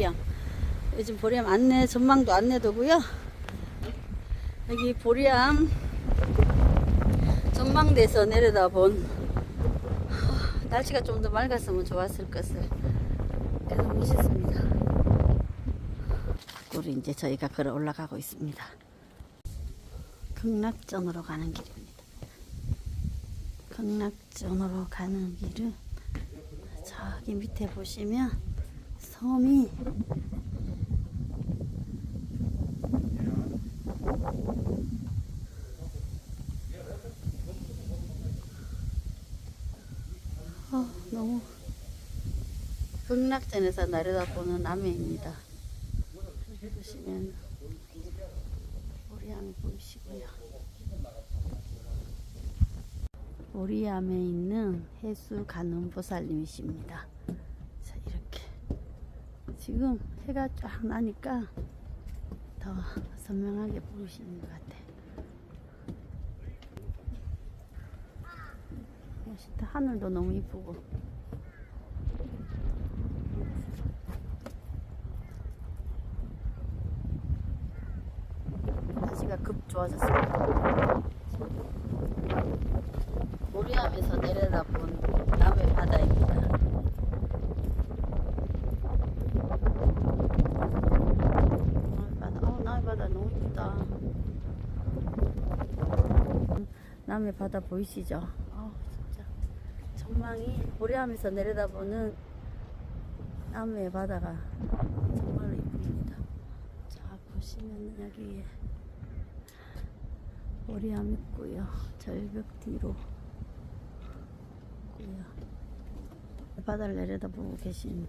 보리암. 요즘 보리암 안내, 전망도 안내도고요. 여기 보리암 전망대에서 내려다 본 하, 날씨가 좀 더 맑았으면 좋았을 것을 그래도 멋있습니다. 우리 이제 저희가 걸어 올라가고 있습니다. 극락전으로 가는 길입니다. 극락전으로 가는 길은 저기 밑에 보시면 섬이 어, 너무 극락전에서 내려다보는 남해입니다. 보시면 오리암이 보이시고요. 오리암에 있는 해수 간음보살님이십니다. 지금 해가 쫙 나니까 더 선명하게 보이시는 것 같아요. 멋있다. 하늘도 너무 이쁘고. 날씨가 급 좋아졌습니다. 모리암에서 내려다본 남해 바다입니다. 남해 바다, 어, 남해 바다 너무 이쁘다. 남해 바다 보이시죠? 어, 진짜 전망이 모리암에서 내려다보는 남해 바다가 정말로 이쁩니다. 자 보시면 여기 모리암 있고요. 절벽 뒤로 있고요. 바다를 내려다보고 계신